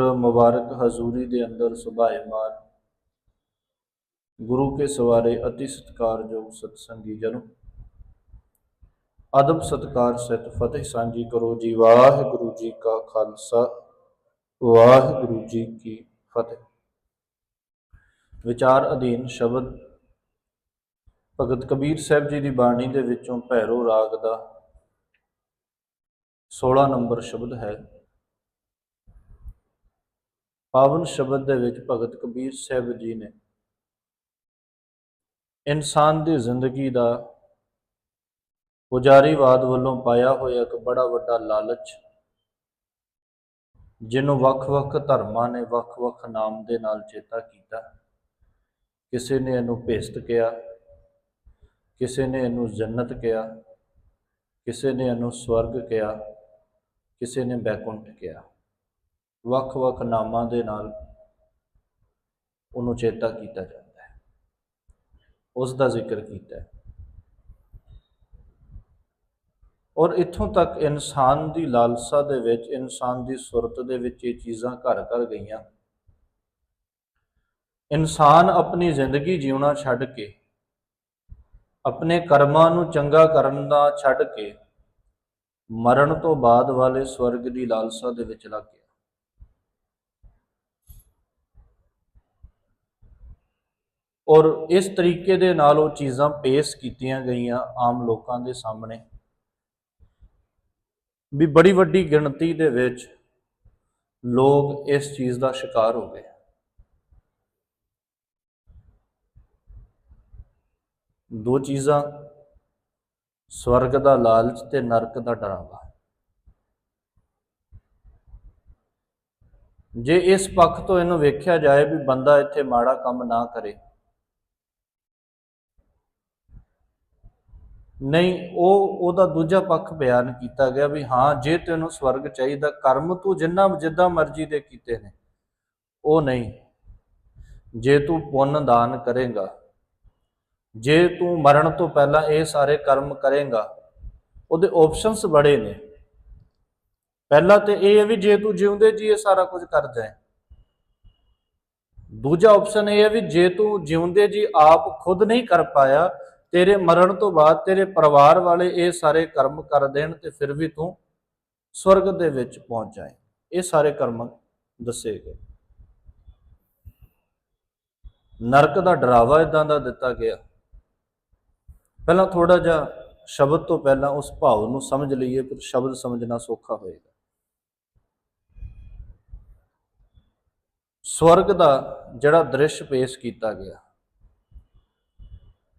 ਮੁਬਾਰਕ ਹਜ਼ੂਰੀ ਦੇ ਅੰਦਰ ਸੁਭਾਏਮਾਨ ਗੁਰੂ ਕੇ ਸਵਾਰੇ ਅਤੀ ਸਤਿਕਾਰਯੋਗ ਸਤਸੰਗੀ ਜਨੋ। ਅਦਬ ਸਤਿਕਾਰ ਸਹਿਤ ਫਤਿਹ ਸਾਂਝੀ ਕਰੋ ਜੀ। ਵਾਹਿਗੁਰੂ ਜੀ ਕਾ ਖਾਲਸਾ, ਵਾਹਿਗੁਰੂ ਜੀ ਕੀ ਫਤਿਹ। ਵਿਚਾਰ ਅਧੀਨ ਸ਼ਬਦ, ਭਗਤ ਕਬੀਰ ਸਾਹਿਬ ਜੀ ਦੀ ਬਾਣੀ ਦੇ ਵਿੱਚੋਂ ਭੈਰੋ ਰਾਗ ਦਾ 16 ਨੰਬਰ ਸ਼ਬਦ ਹੈ। ਪਾਵਨ ਸ਼ਬਦ ਦੇ ਵਿੱਚ ਭਗਤ ਕਬੀਰ ਸਾਹਿਬ ਜੀ ਨੇ ਇਨਸਾਨ ਦੀ ਜ਼ਿੰਦਗੀ ਦਾ ਪੁਜਾਰੀਵਾਦ ਵੱਲੋਂ ਪਾਇਆ ਹੋਇਆ ਇੱਕ ਬੜਾ ਵੱਡਾ ਲਾਲਚ, ਜਿਹਨੂੰ ਵੱਖ-ਵੱਖ ਧਰਮਾਂ ਨੇ ਵੱਖ-ਵੱਖ ਨਾਮ ਦੇ ਨਾਲ ਚੇਤਾ ਕੀਤਾ। ਕਿਸੇ ਨੇ ਇਹਨੂੰ ਭੇਸਤ ਕਿਹਾ, ਕਿਸੇ ਨੇ ਇਹਨੂੰ ਜੰਨਤ ਕਿਹਾ, ਕਿਸੇ ਨੇ ਇਹਨੂੰ ਸਵਰਗ ਕਿਹਾ, ਕਿਸੇ ਨੇ ਬੈਕੁੰਠ ਕਿਹਾ। ਵੱਖ-ਵੱਖ ਨਾਮਾਂ ਦੇ ਨਾਲ ਉਹਨੂੰ ਚੇਤਾ ਕੀਤਾ ਜਾਂਦਾ ਹੈ। ਉਸ ਦਾ ਜ਼ਿਕਰ ਕੀਤਾ ਹੈ। ਔਰ ਇੱਥੋਂ ਤੱਕ ਇਨਸਾਨ ਦੀ ਲਾਲਸਾ ਦੇ ਵਿੱਚ, ਇਨਸਾਨ ਦੀ ਸੁਰਤ ਦੇ ਵਿੱਚ ਇਹ ਚੀਜ਼ਾਂ ਘਰ ਘਰ ਗਈਆਂ। ਇਨਸਾਨ ਆਪਣੀ ਜ਼ਿੰਦਗੀ ਜਿਉਣਾ ਛੱਡ ਕੇ, ਆਪਣੇ ਕਰਮਾਂ ਨੂੰ ਚੰਗਾ ਕਰਨ ਦਾ ਛੱਡ ਕੇ, ਮਰਨ ਤੋਂ ਬਾਅਦ ਵਾਲੇ ਸਵਰਗ ਦੀ ਲਾਲਸਾ ਦੇ ਵਿੱਚ ਲੱਗ ਗਿਆ। ਔਰ ਇਸ ਤਰੀਕੇ ਦੇ ਨਾਲ ਉਹ ਚੀਜ਼ਾਂ ਪੇਸ਼ ਕੀਤੀਆਂ ਗਈਆਂ ਆਮ ਲੋਕਾਂ ਦੇ ਸਾਹਮਣੇ। ਵੀ ਬੜੀ ਵੱਡੀ ਗਿਣਤੀ ਦੇ ਵਿੱਚ ਲੋਕ ਇਸ ਚੀਜ਼ ਦਾ ਸ਼ਿਕਾਰ ਹੋ ਗਏ। ਦੋ ਚੀਜ਼ਾਂ, ਸਵਰਗ ਦਾ ਲਾਲਚ ਤੇ ਨਰਕ ਦਾ ਡਰਾਵਾ। ਜੇ ਇਸ ਪੱਖ ਤੋਂ ਇਹਨੂੰ ਵੇਖਿਆ ਜਾਏ ਵੀ ਬੰਦਾ ਇੱਥੇ ਮਾੜਾ ਕੰਮ ਨਾ ਕਰੇ ਨਹੀਂ, ਉਹ, ਉਹਦਾ ਦੂਜਾ ਪੱਖ ਬਿਆਨ ਕੀਤਾ ਗਿਆ ਵੀ ਹਾਂ, ਜੇ ਤੈਨੂੰ ਸਵਰਗ ਚਾਹੀਦਾ, ਕਰਮ ਤੂੰ ਜਿੰਨਾ ਜਿੱਦਾਂ ਮਰਜ਼ੀ ਦੇ ਕੀਤੇ ਨੇ। ਉਹ ਨਹੀਂ। ਜੇ ਤੂੰ ਪੁੰਨ ਦਾਨ ਕਰੇਗਾ, ਜੇ ਤੂੰ ਮਰਨ ਤੋਂ ਪਹਿਲਾਂ ਇਹ ਸਾਰੇ ਕਰਮ ਕਰੇਗਾ, ਉਹਦੇ ਆਪਸ਼ਨਸ ਬੜੇ ਨੇ। ਪਹਿਲਾ ਤੇ ਇਹ ਹੈ ਵੀ ਜੇ ਤੂੰ ਜਿਉਂਦੇ ਜੀ, ਇਹ ਸਾਰਾ ਕੁਝ ਕਰ ਜਾਏ। ਦੂਜਾ ਆਪਸ਼ਨ ਇਹ ਹੈ ਵੀ ਜੇ ਤੂੰ ਜਿਉਂਦੇ ਜੀ, ਆਪ ਖੁਦ ਨਹੀਂ ਕਰ ਪਾਇਆ ਤੇਰੇ ਮਰਨ ਤੋਂ ਬਾਅਦ ਤੇਰੇ ਪਰਿਵਾਰ ਵਾਲੇ ਇਹ ਸਾਰੇ ਕਰਮ ਕਰ ਦੇਣ ਤੇ ਫਿਰ ਵੀ ਤੂੰ ਸਵਰਗ ਦੇ ਵਿੱਚ ਪਹੁੰਚ ਜਾਏ। ਇਹ ਸਾਰੇ ਕਰਮ ਦੱਸੇ ਗਏ। ਨਰਕ ਦਾ ਡਰਾਵਾ ਇਦਾਂ ਦਾ ਦਿੱਤਾ ਗਿਆ। ਪਹਿਲਾਂ ਥੋੜਾ ਜਿਹਾ ਸ਼ਬਦ ਤੋਂ ਪਹਿਲਾਂ ਉਸ ਭਾਵ ਨੂੰ ਸਮਝ ਲਈਏ, ਫਿਰ ਸ਼ਬਦ ਸਮਝਣਾ ਸੌਖਾ ਹੋਏਗਾ। ਸਵਰਗ ਦਾ ਜਿਹੜਾ ਦ੍ਰਿਸ਼ ਪੇਸ਼ ਕੀਤਾ ਗਿਆ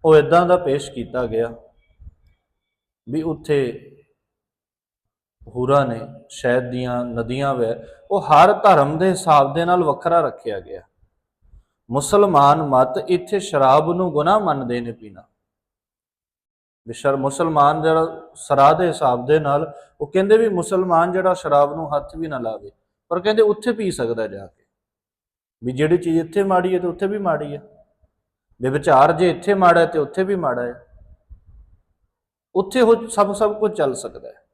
ਉਹ ਇਦਾਂ ਦਾ ਪੇਸ਼ ਕੀਤਾ ਗਿਆ ਵੀ ਉੱਥੇ ਹੂਰਾ ਨੇ ਸ਼ਹਿਦ ਦੀਆਂ ਨਦੀਆਂ ਵੈ, ਉਹ ਹਰ ਧਰਮ ਦੇ ਹਿਸਾਬ ਦੇ ਨਾਲ ਵੱਖਰਾ ਰੱਖਿਆ ਗਿਆ। ਮੁਸਲਮਾਨ ਮਤ ਇੱਥੇ ਸ਼ਰਾਬ ਨੂੰ ਗੁਨਾਹ ਮੰਨਦੇ ਨੇ ਪੀਣਾ। ਵਿਸ਼ਰ ਮੁਸਲਮਾਨ ਜਿਹੜਾ ਸਰਾ ਦੇ ਹਿਸਾਬ ਦੇ ਨਾਲ, ਉਹ ਕਹਿੰਦੇ ਵੀ ਮੁਸਲਮਾਨ ਜਿਹੜਾ ਸ਼ਰਾਬ ਨੂੰ ਹੱਥ ਵੀ ਨਾ ਲਾਵੇ, ਪਰ ਕਹਿੰਦੇ ਉੱਥੇ ਪੀ ਸਕਦਾ ਜਾ ਕੇ। ਵੀ ਜਿਹੜੀ ਚੀਜ਼ ਇੱਥੇ ਮਾੜੀ ਹੈ ਤੇ ਉੱਥੇ ਵੀ ਮਾੜੀ ਹੈ। ਵਿਚਾਰ ਜੇ ਇੱਥੇ ਮਾੜਾ ਹੈ ਤੇ ਉੱਥੇ ਵੀ ਮਾੜਾ ਹੈ। ਉੱਥੇ ਉਹ ਸਭ ਸਭ ਕੁਝ ਚੱਲ ਸਕਦਾ ਹੈ।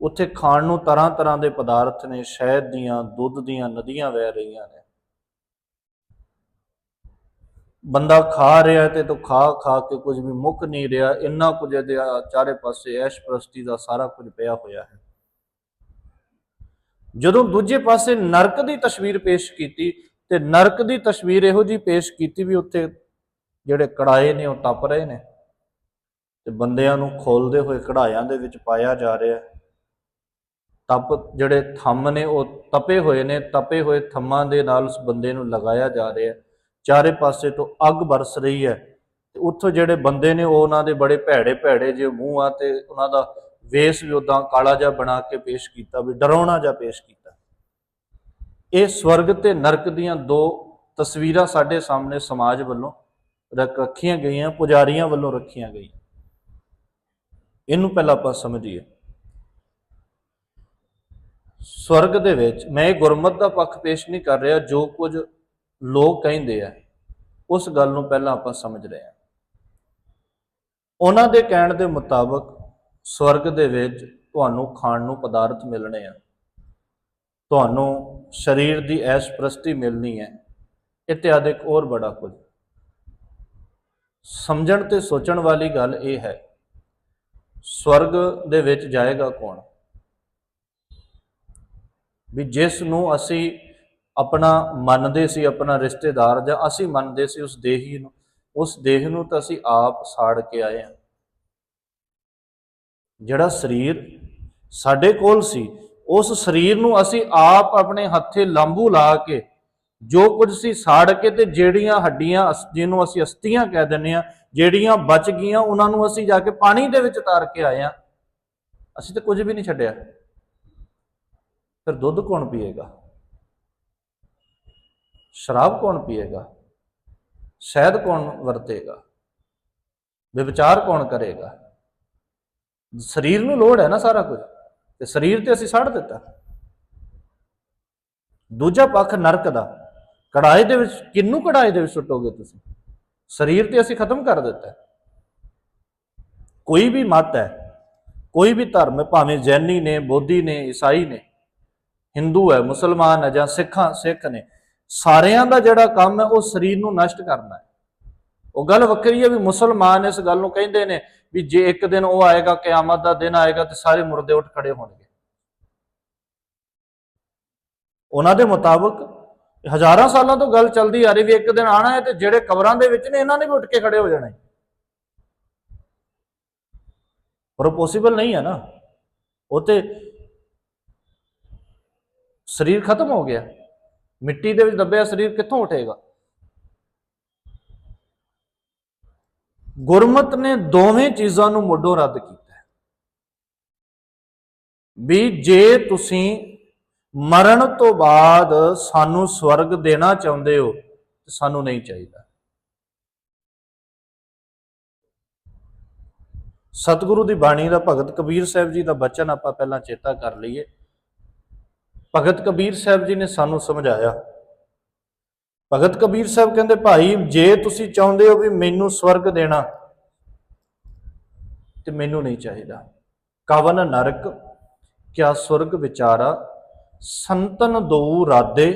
ਉੱਥੇ ਖਾਣ ਨੂੰ ਤਰ੍ਹਾਂ ਤਰ੍ਹਾਂ ਦੇ ਪਦਾਰਥ ਨੇ, ਸ਼ਹਿਦ ਦੀਆਂ, ਦੁੱਧ ਦੀਆਂ, ਨਦੀਆਂ ਵਹਿ ਰਹੀਆਂ ਨੇ। ਬੰਦਾ ਖਾ ਰਿਹਾ ਤੇ ਤੋ ਖਾ ਖਾ ਕੇ ਕੁਝ ਵੀ ਮੁੱਕ ਨਹੀਂ ਰਿਹਾ, ਇੰਨਾ ਕੁਝ ਇਹਦੇ ਚਾਰੇ ਪਾਸੇ ਐਸ਼ ਪ੍ਰਸਤੀ ਦਾ ਸਾਰਾ ਕੁਝ ਪਿਆ ਹੋਇਆ ਹੈ। ਜਦੋਂ ਦੂਜੇ ਪਾਸੇ ਨਰਕ ਦੀ ਤਸਵੀਰ ਪੇਸ਼ ਕੀਤੀ ਤੇ ਨਰਕ ਦੀ ਤਸਵੀਰ ਇਹੋ ਜੀ ਪੇਸ਼ ਕੀਤੀ ਵੀ ਉੱਥੇ ਜਿਹੜੇ ਕੜਾਏ ਨੇ ਉਹ ਤਪ ਰਹੇ ਨੇ ਤੇ ਬੰਦਿਆਂ ਨੂੰ ਖੋਲਦੇ ਹੋਏ ਕਢਾਇਆਂ ਦੇ ਵਿੱਚ ਪਾਇਆ ਜਾ ਰਿਹਾ ਤਪ ਜਿਹੜੇ ਥੰਮ ਨੇ ਉਹ ਤਪੇ ਹੋਏ ਨੇ, ਤਪੇ ਹੋਏ ਥੰਮਾਂ ਦੇ ਨਾਲ ਉਸ ਬੰਦੇ ਨੂੰ ਲਗਾਇਆ ਜਾ ਰਿਹਾ ਚਾਰੇ ਪਾਸੇ ਤੋਂ ਅੱਗ ਬਰਸ ਰਹੀ ਹੈ ਤੇ ਉੱਥੋਂ ਜਿਹੜੇ ਬੰਦੇ ਨੇ ਉਹ ਉਹਨਾਂ ਦੇ ਬੜੇ ਭੈੜੇ ਭੈੜੇ ਜਿਹੇ ਮੂੰਹ ਆ ਤੇ ਉਹਨਾਂ ਦਾ ਵੇਸ ਵੀ ਉਦਾਂ ਕਾਲਾ ਜਿਹਾ ਬਣਾ ਕੇ ਪੇਸ਼ ਕੀਤਾ ਵੀ, ਡਰਾਉਣਾ ਜਿਹਾ ਪੇਸ਼ ਕੀਤਾ। ਇਹ ਸਵਰਗ ਤੇ ਨਰਕ ਦੀਆਂ ਦੋ ਤਸਵੀਰਾਂ ਸਾਡੇ ਸਾਹਮਣੇ ਸਮਾਜ ਵੱਲੋਂ ਰੱਖੀਆਂ ਗਈਆਂ, ਪੁਜਾਰੀਆਂ ਵੱਲੋਂ ਰੱਖੀਆਂ ਗਈਆਂ। ਇਹਨੂੰ ਪਹਿਲਾਂ ਆਪਾਂ ਸਮਝੀਏ। ਸਵਰਗ ਦੇ ਵਿੱਚ ਮੈਂ ਇਹ ਗੁਰਮਤ ਦਾ ਪੱਖ ਪੇਸ਼ ਨਹੀਂ ਕਰ ਰਿਹਾ, ਜੋ ਕੁਝ ਲੋਕ ਕਹਿੰਦੇ ਆ, ਉਸ ਗੱਲ ਨੂੰ ਪਹਿਲਾਂ ਆਪਾਂ ਸਮਝ ਰਹੇ ਹਾਂ। ਉਹਨਾਂ ਦੇ ਕਹਿਣ ਦੇ ਮੁਤਾਬਕ ਸਵਰਗ ਦੇ ਵਿੱਚ ਤੁਹਾਨੂੰ ਖਾਣ ਨੂੰ ਪਦਾਰਥ ਮਿਲਣੇ ਆ। ਤੁਹਾਨੂੰ ਸਰੀਰ ਦੀ ਐਸ਼ ਪ੍ਰਸਤੀ ਮਿਲਣੀ ਹੈ। ਇਤਿਆਦਿ ਇੱਕ ਹੋਰ ਬੜਾ ਕੁਝ। ਸਮਝਣ ਤੇ ਸੋਚਣ ਵਾਲੀ ਗੱਲ ਇਹ ਹੈ, ਸਵਰਗ ਦੇ ਵਿੱਚ ਜਾਏਗਾ ਕੌਣ? ਵੀ ਜਿਸ ਨੂੰ ਅਸੀਂ ਆਪਣਾ ਮੰਨਦੇ ਸੀ, ਆਪਣਾ ਰਿਸ਼ਤੇਦਾਰ ਜਾਂ ਅਸੀਂ ਮੰਨਦੇ ਸੀ ਉਸ ਦੇਹੀ ਨੂੰ, ਉਸ ਦੇਹ ਨੂੰ ਤਾਂ ਅਸੀਂ ਆਪ ਸਾੜ ਕੇ ਆਏ ਹਾਂ। ਜਿਹੜਾ ਸਰੀਰ ਸਾਡੇ ਕੋਲ ਸੀ ਉਸ ਸਰੀਰ ਨੂੰ ਅਸੀਂ ਆਪ ਆਪਣੇ ਹੱਥੇ ਲਾਂਬੂ ਲਾ ਕੇ ਜੋ ਕੁਝ ਸੀ ਸਾੜ ਕੇ ਤੇ ਜਿਹੜੀਆਂ ਹੱਡੀਆਂ ਅਸ- ਜਿਹਨੂੰ ਅਸੀਂ ਅਸਤੀਆਂ ਕਹਿ ਦਿੰਦੇ ਆ ਜਿਹੜੀਆਂ ਬਚ ਗਈਆਂ, ਉਹਨਾਂ ਨੂੰ ਅਸੀਂ ਜਾ ਕੇ ਪਾਣੀ ਦੇ ਵਿੱਚ ਤਾਰ ਕੇ ਆਏ ਆ ਅਸੀਂ ਤਾਂ ਕੁਝ ਵੀ ਨਹੀਂ ਛੱਡਿਆ। ਫਿਰ ਦੁੱਧ ਕੌਣ ਪੀਏਗਾ? ਸ਼ਰਾਬ ਕੌਣ ਪੀਏਗਾ? ਸ਼ਹਿਦ ਕੌਣ ਵਰਤੇਗਾ? ਵਿਚਾਰ ਕੌਣ ਕਰੇਗਾ? ਸਰੀਰ ਨੂੰ ਲੋੜ ਹੈ ਨਾ ਸਾਰਾ ਕੁਝ। ਤੇ ਸਰੀਰ ਤੇ ਅਸੀਂ ਛੱਡ ਦਿੱਤਾ। ਦੂਜਾ ਪੱਖ ਨਰਕ ਦਾ। ਕੜਾਏ ਦੇ ਵਿੱਚ, ਕਿੰਨੂੰ ਕੜਾਏ ਦੇ ਵਿੱਚ ਸੁੱਟੋਗੇ ਤੁਸੀਂ? ਸਰੀਰ ਤੇ ਅਸੀਂ ਖਤਮ ਕਰ ਦਿੱਤਾ। ਕੋਈ ਵੀ ਮਤ ਹੈ, ਕੋਈ ਵੀ ਧਰਮ, ਭਾਵੇਂ ਜੈਨੀ ਨੇ, ਬੋਧੀ ਨੇ, ਈਸਾਈ ਨੇ, ਹਿੰਦੂ ਹੈ, ਮੁਸਲਮਾਨ ਹੈ ਜਾਂ ਸਿੱਖਾਂ, ਸਿੱਖ ਨੇ, ਸਾਰਿਆਂ ਦਾ ਜਿਹੜਾ ਕੰਮ ਹੈ, ਉਹ ਸਰੀਰ ਨੂੰ ਨਸ਼ਟ ਕਰਨਾ ਹੈ। ਉਹ ਗੱਲ ਵੱਖਰੀ ਹੈ ਵੀ ਮੁਸਲਮਾਨ ਇਸ ਗੱਲ ਨੂੰ ਕਹਿੰਦੇ ਨੇ ਵੀ ਜੇ ਇੱਕ ਦਿਨ ਉਹ ਆਏਗਾ, ਕਿਆਮਤ ਦਾ ਦਿਨ ਆਏਗਾ ਤੇ ਸਾਰੇ ਮੁਰਦੇ ਉੱਠ ਖੜੇ ਹੋਣਗੇ। ਉਹਨਾਂ ਦੇ ਮੁਤਾਬਕ ਹਜ਼ਾਰਾਂ ਸਾਲਾਂ ਤੋਂ ਗੱਲ ਚੱਲਦੀ ਆ ਰਹੀ ਵੀ ਇੱਕ ਦਿਨ ਆਣਾ ਹੈ ਤੇ ਜਿਹੜੇ ਕਬਰਾਂ ਦੇ ਵਿੱਚ ਨੇ, ਇਹਨਾਂ ਨੇ ਵੀ ਉੱਠ ਕੇ ਖੜੇ ਹੋ ਜਾਣਾ ਪਰ ਉਹ ਪੋਸੀਬਲ ਨਹੀਂ ਹੈ ਨਾ। ਉਹ ਤੇ ਸਰੀਰ ਖਤਮ ਹੋ ਗਿਆ। ਮਿੱਟੀ ਦੇ ਵਿੱਚ ਦੱਬਿਆ ਸਰੀਰ ਕਿੱਥੋਂ ਉੱਠੇਗਾ? ਗੁਰਮਤ ਨੇ ਦੋਵੇਂ ਚੀਜ਼ਾਂ ਨੂੰ ਮੁੱਢੋਂ ਰੱਦ ਕੀਤਾ ਵੀ ਜੇ ਤੁਸੀਂ ਮਰਨ ਤੋਂ ਬਾਅਦ ਸਾਨੂੰ ਸਵਰਗ ਦੇਣਾ ਚਾਹੁੰਦੇ ਹੋ, ਤੇ ਸਾਨੂੰ ਨਹੀਂ ਚਾਹੀਦਾ। ਸਤਿਗੁਰੂ ਦੀ ਬਾਣੀ ਦਾ ਭਗਤ ਕਬੀਰ ਸਾਹਿਬ ਜੀ ਦਾ ਬਚਨ ਆਪਾਂ ਪਹਿਲਾਂ ਚੇਤਾ ਕਰ ਲਈਏ। ਭਗਤ ਕਬੀਰ ਸਾਹਿਬ ਜੀ ਨੇ ਸਾਨੂੰ ਸਮਝਾਇਆ ਭਗਤ ਕਬੀਰ ਸਾਹਿਬ ਕਹਿੰਦੇ, ਭਾਈ, ਜੇ ਤੁਸੀਂ ਚਾਹੁੰਦੇ ਹੋ ਵੀ ਮੈਨੂੰ ਸਵਰਗ ਦੇਣਾ ਤੇ ਮੈਨੂੰ ਨਹੀਂ ਚਾਹੀਦਾ। ਕਵਨ ਨਰਕ, ਕਿਆ ਸਵਰਗ ਵਿਚਾਰਾ? ਸੰਤਨ ਦੋ ਰਾਦੇ,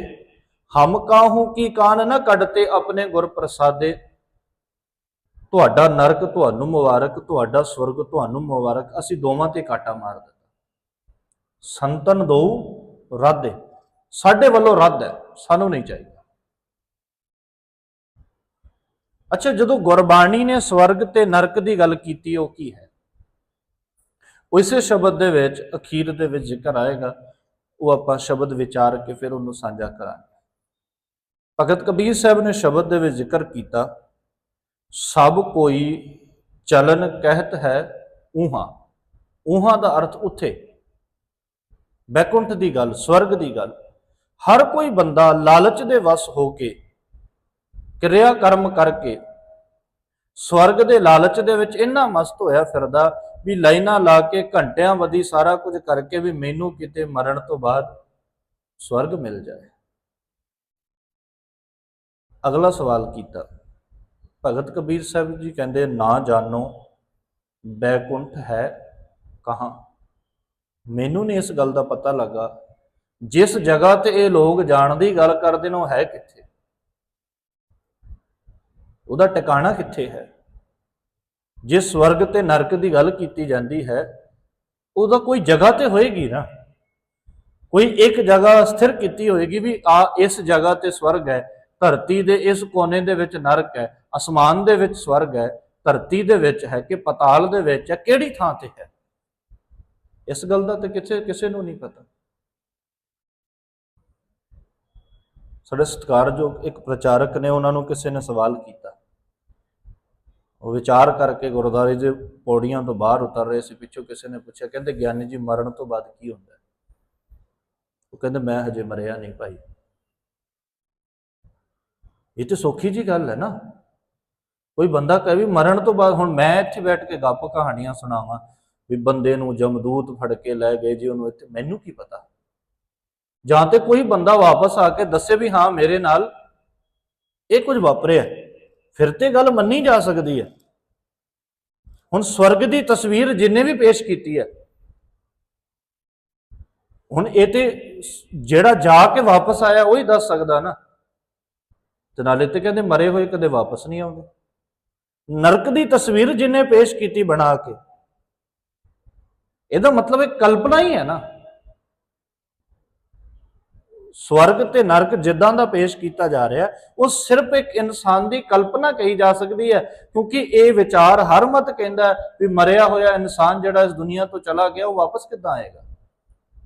ਹਮ ਕਾਹੂ ਕੀ ਕਾਨ ਨਾ ਕੱਢਤੇ ਆਪਣੇ ਗੁਰ ਪ੍ਰਸਾਦੇ? ਤੁਹਾਡਾ ਨਰਕ, ਤੁਹਾਨੂੰ ਮੁਬਾਰਕ, ਤੁਹਾਡਾ ਸਵਰਗ, ਤੁਹਾਨੂੰ ਮੁਬਾਰਕ। ਅਸੀਂ ਦੋਵਾਂ ਤੇ ਕਾਟਾ ਮਾਰ ਦਿੱਤਾ। ਸੰਤਨ ਦੋ ਰੱਦ, ਸਾਡੇ ਵੱਲੋਂ ਰੱਦ ਹੈ, ਸਾਨੂੰ ਨਹੀਂ ਚਾਹੀਦਾ। ਅੱਛਾ, ਜਦੋਂ ਗੁਰਬਾਣੀ ਨੇ ਸਵਰਗ ਤੇ ਨਰਕ ਦੀ ਗੱਲ ਕੀਤੀ, ਉਹ ਕੀ ਹੈ? ਉਸੇ ਸ਼ਬਦ ਦੇ ਵਿੱਚ, ਅਖੀਰ ਦੇ ਵਿੱਚ ਜ਼ਿਕਰ ਆਏਗਾ, ਉਹ ਆਪਾਂ ਸ਼ਬਦ ਵਿਚਾਰ ਕੇ ਫਿਰ ਉਹਨੂੰ ਸਾਂਝਾ ਕਰਾਂਗੇ। ਭਗਤ ਕਬੀਰ ਸਾਹਿਬ ਨੇ ਸ਼ਬਦ ਦੇ ਵਿੱਚ ਜ਼ਿਕਰ ਕੀਤਾ, ਸਭ ਕੋਈ ਚਲਨ ਕਹਿਤ ਹੈ ਉਹਾਂ ਉਹਾਂ ਦਾ ਅਰਥ ਉੱਥੇ। ਬੈਕੁੰਠ ਦੀ ਗੱਲ, ਸਵਰਗ ਦੀ ਗੱਲ। ਹਰ ਕੋਈ ਬੰਦਾ ਲਾਲਚ ਦੇ ਵਸ ਹੋ ਕੇ ਕਿਰਿਆ ਕਰਮ ਕਰਕੇ ਸਵਰਗ ਦੇ ਲਾਲਚ ਦੇ ਵਿੱਚ ਇੰਨਾ ਮਸਤ ਹੋਇਆ ਫਿਰਦਾ ਵੀ ਲਾਈਨਾਂ ਲਾ ਕੇ ਘੰਟਿਆਂ ਵਧੀ ਸਾਰਾ ਕੁਝ ਕਰਕੇ ਵੀ ਮੈਨੂੰ ਕਿਤੇ ਮਰਨ ਤੋਂ ਬਾਅਦ ਸਵਰਗ ਮਿਲ ਜਾਏ। ਅਗਲਾ ਸਵਾਲ ਕੀਤਾ। ਭਗਤ ਕਬੀਰ ਸਾਹਿਬ ਜੀ ਕਹਿੰਦੇ, ਨਾ ਜਾਣੋ, ਬੈਕੁੰਠ ਹੈ ਕਹਾਂ? ਮੈਨੂੰ ਨਹੀਂ ਇਸ ਗੱਲ ਦਾ ਪਤਾ ਲੱਗਾ। ਜਿਸ ਜਗ੍ਹਾ ਤੇ ਇਹ ਲੋਕ ਜਾਣ ਦੀ ਗੱਲ ਕਰਦੇ ਨੇ, ਉਹ ਹੈ ਕਿੱਥੇ? ਉਹਦਾ ਟਿਕਾਣਾ ਕਿੱਥੇ ਹੈ? ਜੇ ਸਵਰਗ ਤੇ ਨਰਕ ਦੀ ਗੱਲ ਕੀਤੀ ਜਾਂਦੀ ਹੈ, ਉਹਦਾ ਕੋਈ ਜਗ੍ਹਾ ਤੇ ਹੋਏਗੀ ਨਾ? ਕੋਈ ਇੱਕ ਜਗ੍ਹਾ ਸਥਿਰ ਕੀਤੀ ਹੋਏਗੀ ਵੀ ਆ, ਇਸ ਜਗ੍ਹਾ ਤੇ ਸਵਰਗ ਹੈ, ਧਰਤੀ ਦੇ ਇਸ ਕੋਨੇ ਦੇ ਵਿੱਚ ਨਰਕ ਹੈ, ਅਸਮਾਨ ਦੇ ਵਿੱਚ ਸਵਰਗ ਹੈ, ਧਰਤੀ ਦੇ ਵਿੱਚ ਹੈ ਕਿ ਪਤਾਲ ਦੇ ਵਿੱਚ ਹੈ, ਕਿਹੜੀ ਥਾਂ ਤੇ ਹੈ? ਇਸ ਗੱਲ ਦਾ ਤਾਂ ਕਿਸੇ ਕਿਸੇ ਨੂੰ ਨਹੀਂ ਪਤਾ। ਸਾਡੇ ਸਤਿਕਾਰਯੋਗ ਇੱਕ ਪ੍ਰਚਾਰਕ ਨੇ ਉਹਨਾਂ ਨੂੰ ਕਿਸੇ ਨੇ ਸਵਾਲ ਕੀਤਾ। ਉਹ ਵਿਚਾਰ ਕਰਕੇ ਗੁਰਦਾਰੇ ਦੇ ਪੌੜੀਆਂ ਤੋਂ ਬਾਹਰ ਉਤਰ ਰਹੇ ਸੀ, ਪਿੱਛੋਂ ਕਿਸੇ ਨੇ ਪੁੱਛਿਆ, ਕਹਿੰਦੇ ਗਿਆਨੀ ਜੀ ਮਰਨ ਤੋਂ ਬਾਅਦ ਕੀ ਹੁੰਦਾ? ਉਹ ਕਹਿੰਦੇ, ਮੈਂ ਹਜੇ ਮਰਿਆ ਨਹੀਂ ਭਾਈ। ਇਹ ਤੇ ਸੌਖੀ ਜੀ ਗੱਲ ਹੈ ਨਾ। ਕੋਈ ਬੰਦਾ ਕਹੇ ਵੀ ਮਰਨ ਤੋਂ ਬਾਅਦ, ਹੁਣ ਮੈਂ ਇੱਥੇ ਬੈਠ ਕੇ ਗੱਪ ਕਹਾਣੀਆਂ ਸੁਣਾਵਾਂ, ਵੀ ਬੰਦੇ ਨੂੰ ਜਮਦੂਤ ਫੜ ਕੇ ਲੈ ਗਏ ਜੀ ਉਹਨੂੰ ਇੱਥੇ, ਮੈਨੂੰ ਕੀ ਪਤਾ? ਜਾਂ ਤੇ ਕੋਈ ਬੰਦਾ ਵਾਪਸ ਆ ਕੇ ਦੱਸੇ ਵੀ ਹਾਂ, ਮੇਰੇ ਨਾਲ ਇਹ ਕੁਝ ਵਾਪਰਿਆ। ਫਿਰ ਤੇ ਗੱਲ ਮੰਨੀ ਜਾ ਸਕਦੀ ਹੈ। ਹੁਣ ਸਵਰਗ ਦੀ ਤਸਵੀਰ ਜਿੰਨੇ ਵੀ ਪੇਸ਼ ਕੀਤੀ ਹੈ, ਹੁਣ ਇਹ ਤੇ ਜਿਹੜਾ ਜਾ ਕੇ ਵਾਪਸ ਆਇਆ ਉਹ ਹੀ ਦੱਸ ਸਕਦਾ ਨਾ। ਤੇ ਨਾਲੇ ਤੇ ਕਹਿੰਦੇ ਮਰੇ ਹੋਏ ਕਦੇ ਵਾਪਸ ਨਹੀਂ ਆਉਂਦੇ। ਨਰਕ ਦੀ ਤਸਵੀਰ ਜਿੰਨੇ ਪੇਸ਼ ਕੀਤੀ ਬਣਾ ਕੇ, ਇਹਦਾ ਮਤਲਬ ਇਹ ਕਲਪਨਾ ਹੀ ਹੈ ਨਾ। ਸਵਰਗ ਤੇ ਨਰਕ ਜਿੱਦਾਂ ਦਾ ਪੇਸ਼ ਕੀਤਾ ਜਾ ਰਿਹਾ, ਉਹ ਸਿਰਫ ਇੱਕ ਇਨਸਾਨ ਦੀ ਕਲਪਨਾ ਕਹੀ ਜਾ ਸਕਦੀ ਹੈ, ਕਿਉਂਕਿ ਇਹ ਵਿਚਾਰ ਹਰ ਮਤ ਕਹਿੰਦਾ ਵੀ ਮਰਿਆ ਹੋਇਆ ਇਨਸਾਨ ਜਿਹੜਾ ਇਸ ਦੁਨੀਆ ਤੋਂ ਚਲਾ ਗਿਆ, ਉਹ ਵਾਪਸ ਕਿੱਦਾਂ ਆਏਗਾ?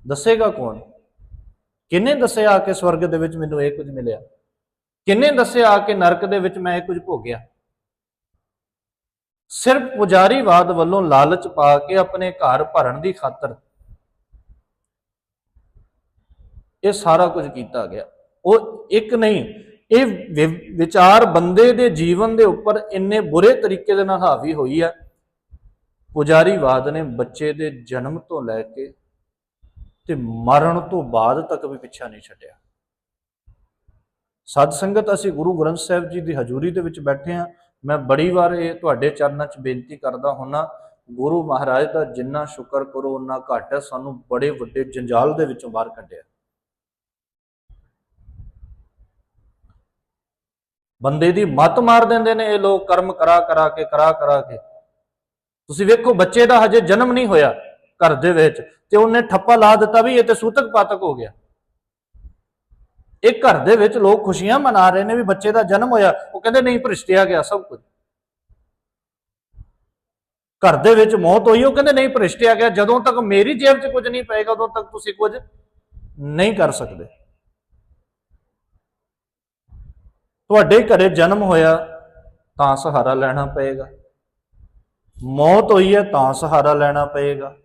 ਦੱਸੇਗਾ ਕੌਣ? ਕਿੰਨੇ ਦੱਸਿਆ ਆ ਕੇ ਸਵਰਗ ਦੇ ਵਿੱਚ ਮੈਨੂੰ ਇਹ ਕੁਝ ਮਿਲਿਆ? ਕਿੰਨੇ ਦੱਸਿਆ ਆ ਕੇ ਨਰਕ ਦੇ ਵਿੱਚ ਮੈਂ ਇਹ ਕੁਝ ਭੋਗਿਆ? ਸਿਰਫ ਪੁਜਾਰੀਵਾਦ ਵੱਲੋਂ ਲਾਲਚ ਪਾ ਕੇ ਆਪਣੇ ਘਰ ਭਰਨ ਦੀ ਖਾਤਰ ਇਹ ਸਾਰਾ ਕੁਝ ਕੀਤਾ ਗਿਆ। ਉਹ ਇੱਕ ਨਹੀਂ, ਇਹ ਵਿ- ਵਿਚਾਰ ਬੰਦੇ ਦੇ ਜੀਵਨ ਦੇ ਉੱਪਰ ਇੰਨੇ ਬੁਰੇ ਤਰੀਕੇ ਦੇ ਨਾਲ ਹਾਵੀ ਹੋਈ ਹੈ ਪੁਜਾਰੀਵਾਦ ਨੇ ਬੱਚੇ ਦੇ ਜਨਮ ਤੋਂ ਲੈ ਕੇ ਤੇ ਮਰਨ ਤੋਂ ਬਾਅਦ ਤੱਕ ਵੀ ਪਿੱਛਾ ਨਹੀਂ ਛੱਡਿਆ। ਸਤ ਸੰਗਤ, ਅਸੀਂ ਗੁਰੂ ਗ੍ਰੰਥ ਸਾਹਿਬ ਜੀ ਦੀ ਹਜ਼ੂਰੀ ਦੇ ਵਿੱਚ ਬੈਠੇ ਹਾਂ। ਮੈਂ ਬੜੀ ਵਾਰ ਇਹ ਤੁਹਾਡੇ ਚਰਨਾਂ 'ਚ ਬੇਨਤੀ ਕਰਦਾ ਹੁੰਨਾ, ਗੁਰੂ ਮਹਾਰਾਜ ਦਾ ਜਿੰਨਾ ਸ਼ੁਕਰ ਕਰੋ ਉਨਾ ਘੱਟ ਹੈ। ਸਾਨੂੰ ਬੜੇ ਵੱਡੇ ਜੰਜਾਲ ਦੇ ਵਿੱਚੋਂ ਬਾਹਰ ਕੱਢਿਆ। ਬੰਦੇ ਦੀ ਮੱਤ ਮਾਰ ਦਿੰਦੇ ਨੇ ਇਹ ਲੋਕ, ਕਰਮ ਕਰਾ ਕਰਾ ਕੇ, ਕਰਾ ਕਰਾ ਕੇ। ਤੁਸੀਂ ਵੇਖੋ, ਬੱਚੇ ਦਾ ਹਜੇ ਜਨਮ ਨਹੀਂ ਹੋਇਆ ਘਰ ਦੇ ਵਿੱਚ, ਤੇ ਉਹਨੇ ਠੱਪਾ ਲਾ ਦਿੱਤਾ ਵੀ ਇਹ ਤੇ ਸੂਤਕ ਪਾਤਕ ਹੋ ਗਿਆ। ਇਹ ਘਰ ਦੇ ਵਿੱਚ ਲੋਕ ਖੁਸ਼ੀਆਂ ਮਨਾ ਰਹੇ ਨੇ ਵੀ ਬੱਚੇ ਦਾ ਜਨਮ ਹੋਇਆ। ਉਹ ਕਹਿੰਦੇ, ਨਹੀਂ, ਭ੍ਰਿਸ਼ਟਿਆ ਗਿਆ ਸਭ ਕੁਝ। ਘਰ ਦੇ ਵਿੱਚ ਮੌਤ ਹੋਈ, ਉਹ ਕਹਿੰਦੇ, ਨਹੀਂ, ਭ੍ਰਿਸ਼ਟਿਆ ਗਿਆ। ਜਦੋਂ ਤੱਕ ਮੇਰੀ ਜੇਬ 'ਚ ਕੁਝ ਨਹੀਂ ਪਏਗਾ, ਉਦੋਂ ਤੱਕ ਤੁਸੀਂ ਕੁਝ ਨਹੀਂ ਕਰ ਸਕਦੇ। ਤੁਹਾਡੇ ਘਰੇ ਜਨਮ ਹੋਇਆ ਤਾਂ ਸਹਾਰਾ ਲੈਣਾ ਪਏਗਾ। ਮੌਤ ਹੋਈ ਹੈ ਤਾਂ ਸਹਾਰਾ ਲੈਣਾ ਪਏਗਾ।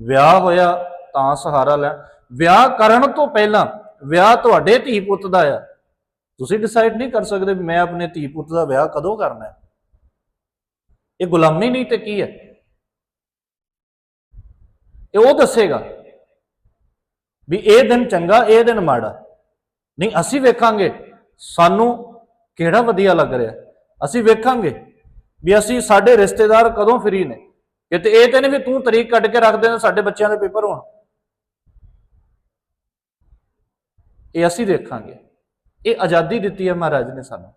ਵਿਆਹ ਹੋਇਆ ਤਾਂ ਸਹਾਰਾ ਲੈ, ਵਿਆਹ ਕਰਨ ਤੋਂ ਪਹਿਲਾਂ ਵਿਆਹ ਤੁਹਾਡੇ ਧੀ ਪੁੱਤ ਦਾ ਆ। ਤੁਸੀਂ ਡਿਸਾਈਡ ਨਹੀਂ ਕਰ ਸਕਦੇ ਮੈਂ ਆਪਣੇ ਧੀ ਪੁੱਤ ਦਾ ਵਿਆਹ ਕਦੋਂ ਕਰਨਾ ਹੈ। ਇਹ ਗੁਲਾਮੀ ਨਹੀਂ ਤੇ ਕੀ ਹੈ? ਇਹ ਉਹ ਦੱਸੇਗਾ ਵੀ ਇਹ ਦਿਨ ਚੰਗਾ, ਇਹ ਦਿਨ ਮਾੜਾ। ਨਹੀਂ, ਅਸੀਂ ਵੇਖਾਂਗੇ। ਸਾਨੂੰ ਕਿਹੜਾ ਵਧੀਆ ਲੱਗ ਰਿਹਾ? ਅਸੀਂ ਵੇਖਾਂਗੇ ਵੀ ਅਸੀਂ ਸਾਡੇ ਰਿਸ਼ਤੇਦਾਰ ਕਦੋਂ ਫ੍ਰੀ ਨੇ। ਕਿਤੇ ਇਹ ਤੇ ਨਹੀਂ ਵੀ ਤੂੰ ਤਰੀਕ ਕੱਢ ਕੇ ਰੱਖ ਦੇ ਸਾਡੇ ਬੱਚਿਆਂ ਦੇ ਪੇਪਰ ਹੋਣ। ਇਹ ਅਸੀਂ ਦੇਖਾਂਗੇ ਇਹ ਆਜ਼ਾਦੀ ਦਿੱਤੀ ਹੈ ਮਹਾਰਾਜ ਨੇ ਸਾਨੂੰ।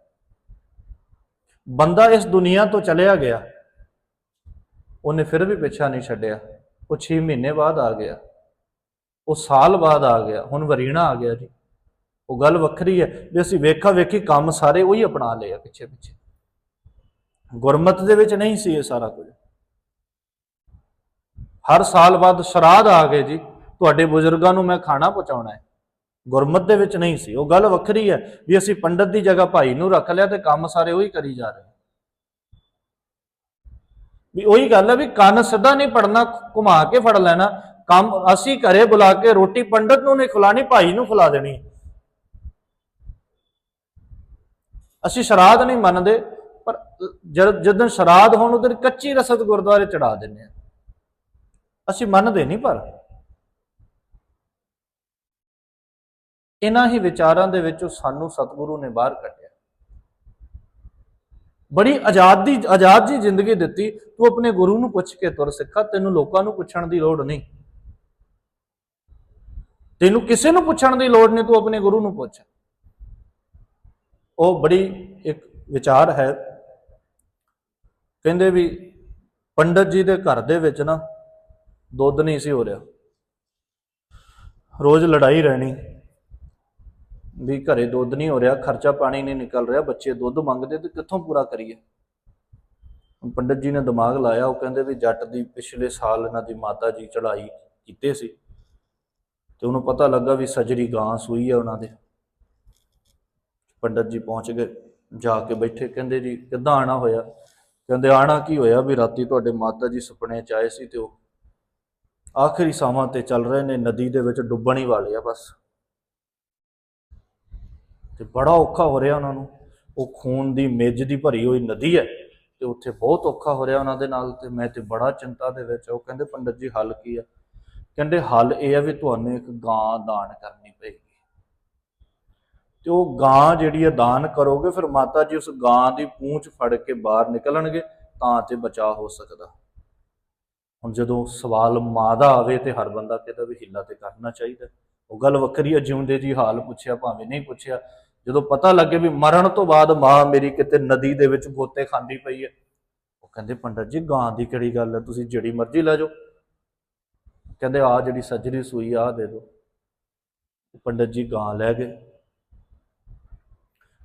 ਬੰਦਾ ਇਸ ਦੁਨੀਆ ਤੋਂ ਚਲਿਆ ਗਿਆ, ਉਹਨੇ ਫਿਰ ਵੀ ਪਿੱਛਾ ਨਹੀਂ ਛੱਡਿਆ। ਉਹ 6 ਮਹੀਨੇ ਬਾਅਦ ਆ ਗਿਆ। ਉਹ ਸਾਲ ਬਾਅਦ ਆ ਗਿਆ। ਹੁਣ ਵਰੀਣਾ ਆ ਗਿਆ ਜੀ। ਉਹ ਗੱਲ ਵੱਖਰੀ ਹੈ ਵੀ ਅਸੀਂ ਵੇਖਾ ਵੇਖੀ ਕੰਮ ਸਾਰੇ ਉਹੀ ਅਪਣਾ ਲਏ ਆ ਪਿੱਛੇ ਪਿੱਛੇ। ਗੁਰਮਤ ਦੇ ਵਿੱਚ ਨਹੀਂ ਸੀ ਇਹ ਸਾਰਾ ਕੁਝ। ਹਰ ਸਾਲ ਬਾਅਦ ਸ਼ਰਾਧ ਆ ਗਏ ਜੀ, ਤੁਹਾਡੇ ਬਜ਼ੁਰਗਾਂ ਨੂੰ ਮੈਂ ਖਾਣਾ ਪਹੁੰਚਾਉਣਾ ਹੈ। ਗੁਰਮਤ ਦੇ ਵਿੱਚ ਨਹੀਂ ਸੀ, ਉਹ ਗੱਲ ਵੱਖਰੀ ਹੈ ਵੀ ਅਸੀਂ ਪੰਡਤ ਦੀ ਜਗ੍ਹਾ ਭਾਈ ਨੂੰ ਰੱਖ ਲਿਆ ਤੇ ਕੰਮ ਸਾਰੇ ਉਹੀ ਕਰੀ ਜਾ ਰਹੇ ਵੀ ਉਹੀ ਗੱਲ ਹੈ ਵੀ ਕੰਨ ਸਿੱਧਾ ਨਹੀਂ ਪੜਨਾ, ਘੁਮਾ ਕੇ ਫੜ ਲੈਣਾ, ਕੰਮ ਅਸੀਂ ਘਰੇ ਬੁਲਾ ਕੇ ਰੋਟੀ ਪੰਡਤ ਨੂੰ ਨਹੀਂ ਖਿਲਾਣੀ, ਭਾਈ ਨੂੰ ਖਿਲਾ ਦੇਣੀ। ਅਸੀਂ ਸ਼ਰਾਧ ਨਹੀਂ ਮੰਨਦੇ, ਪਰ ਜਦ, ਜਦੋਂ ਸ਼ਰਾਧ ਹੋਣ ਉਦੋਂ ਕੱਚੀ ਰਸਦ ਗੁਰਦੁਆਰੇ ਚੜਾ ਦਿੰਦੇ ਆ ਅਸੀਂ ਮੰਨਦੇ ਨਹੀਂ ਪਰ ਇਹਨਾਂ ਹੀ ਵਿਚਾਰਾਂ ਦੇ ਵਿੱਚੋਂ ਸਾਨੂੰ ਸਤਿਗੁਰੂ ਨੇ ਬਾਹਰ ਕੱਢਿਆ। ਬੜੀ ਆਜ਼ਾਦੀ ਆਜ਼ਾਦ ਜੀ ਜ਼ਿੰਦਗੀ ਦਿੱਤੀ, ਤੂੰ ਆਪਣੇ ਗੁਰੂ ਨੂੰ ਪੁੱਛ ਕੇ ਤੁਰ ਸਿੱਖਾ, ਤੈਨੂੰ ਲੋਕਾਂ ਨੂੰ ਪੁੱਛਣ ਦੀ ਲੋੜ ਨਹੀਂ। ਤੈਨੂੰ ਕਿਸੇ ਨੂੰ ਪੁੱਛਣ ਦੀ ਲੋੜ ਨਹੀਂ, ਤੂੰ ਆਪਣੇ ਗੁਰੂ ਨੂੰ ਪੁੱਛ। ਉਹ ਬੜੀ ਇੱਕ ਵਿਚਾਰ ਹੈ। ਕਹਿੰਦੇ ਵੀ ਪੰਡਤ ਜੀ ਦੇ ਘਰ ਦੇ ਵਿੱਚ ਨਾ ਦੁੱਧ ਨਹੀਂ ਸੀ ਹੋ ਰਿਹਾ। ਰੋਜ਼ ਲੜਾਈ ਰਹਿਣੀ ਵੀ ਘਰੇ ਦੁੱਧ ਨਹੀਂ ਹੋ ਰਿਹਾ, ਖਰਚਾ ਪਾਣੀ ਨਹੀਂ ਨਿਕਲ ਰਿਹਾ, ਬੱਚੇ ਦੁੱਧ ਮੰਗਦੇ ਤੇ ਕਿੱਥੋਂ ਪੂਰਾ ਕਰੀਏ? ਹੁਣ ਪੰਡਤ ਜੀ ਨੇ ਦਿਮਾਗ ਲਾਇਆ, ਉਹ ਕਹਿੰਦੇ ਵੀ ਜੱਟ ਦੀ ਪਿਛਲੇ ਸਾਲ ਇਹਨਾਂ ਦੀ ਮਾਤਾ ਜੀ ਚੜਾਈ ਕੀਤੇ ਸੀ ਤੇ ਉਹਨੂੰ ਪਤਾ ਲੱਗਾ ਵੀ ਸਜਰੀ ਗਾਂ ਸੂਈ ਹੈ ਉਹਨਾਂ ਦੇ। ਪੰਡਤ ਜੀ ਪਹੁੰਚ ਗਏ, ਜਾ ਕੇ ਬੈਠੇ, ਕਹਿੰਦੇ ਜੀ ਕਿੱਦਾਂ ਆਣਾ ਹੋਇਆ? ਕਹਿੰਦੇ ਆਣਾ ਕੀ ਹੋਇਆ ਵੀ ਰਾਤੀ ਤੁਹਾਡੇ ਮਾਤਾ ਜੀ ਸੁਪਨੇ ਚ ਆਏ ਸੀ ਤੇ ਉਹ ਆਖਰੀ ਸਾਵਾਂ ਤੇ ਚੱਲ ਰਹੇ ਨੇ, ਨਦੀ ਦੇ ਵਿੱਚ ਡੁੱਬਣ ਹੀ ਵਾਲੇ ਆ ਬਸ। ਤੇ ਬੜਾ ਔਖਾ ਹੋ ਰਿਹਾ ਉਹਨਾਂ ਨੂੰ। ਉਹ ਖੂਨ ਦੀ ਮੇਜ ਦੀ ਭਰੀ ਹੋਈ ਨਦੀ ਹੈ ਤੇ ਉੱਥੇ ਬਹੁਤ ਔਖਾ ਹੋ ਰਿਹਾ ਉਹਨਾਂ ਦੇ ਨਾਲ ਤੇ ਮੈਂ ਤੇ ਬੜਾ ਚਿੰਤਾ ਦੇ ਵਿੱਚ ਉਹ ਕਹਿੰਦੇ, ਪੰਡਤ ਜੀ, ਹੱਲ ਕੀ ਆ? ਕਹਿੰਦੇ, ਹੱਲ ਇਹ ਆ ਵੀ ਤੁਹਾਨੂੰ ਇੱਕ ਗਾਂ ਦਾਨ ਕਰਨੀ ਪਈ। ਤੇ ਉਹ ਗਾਂ ਜਿਹੜੀ ਹੈ ਦਾਨ ਕਰੋਗੇ, ਫਿਰ ਮਾਤਾ ਜੀ ਉਸ ਗਾਂ ਦੀ ਪੂੰਛ ਫੜ ਕੇ ਬਾਹਰ ਨਿਕਲਣਗੇ, ਤਾਂ ਤੇ ਬਚਾਅ ਹੋ ਸਕਦਾ। ਹੁਣ ਜਦੋਂ ਸਵਾਲ ਮਾਂ ਦਾ ਆਵੇ ਤੇ ਹਰ ਬੰਦਾ ਕਹਿੰਦਾ ਵੀ ਹਿੱਲਾ ਤੇ ਕਰਨਾ ਚਾਹੀਦਾ। ਉਹ ਗੱਲ ਵੱਖਰੀ ਹੈ ਜਿਉਂਦੇ ਜੀ ਹਾਲ ਪੁੱਛਿਆ, ਭਾਵੇਂ ਨਹੀਂ ਪੁੱਛਿਆ। ਜਦੋਂ ਪਤਾ ਲੱਗੇ ਵੀ ਮਰਨ ਤੋਂ ਬਾਅਦ ਮਾਂ ਮੇਰੀ ਕਿਤੇ ਨਦੀ ਦੇ ਵਿੱਚ ਗੋਤੇ ਖਾਂਦੀ ਪਈ ਹੈ ਉਹ ਕਹਿੰਦੇ, ਪੰਡਤ ਜੀ, ਗਾਂ ਦੀ ਕਿਹੜੀ ਗੱਲ ਹੈ ਤੁਸੀਂ ਜਿਹੜੀ ਮਰਜ਼ੀ ਲੈ ਜਾਓ। ਕਹਿੰਦੇ ਆ ਜਿਹੜੀ ਸੱਜਰੀ ਸੂਈ ਆ ਦੇ ਦਿਓ। ਪੰਡਤ ਜੀ ਗਾਂ ਲੈ ਗਏ।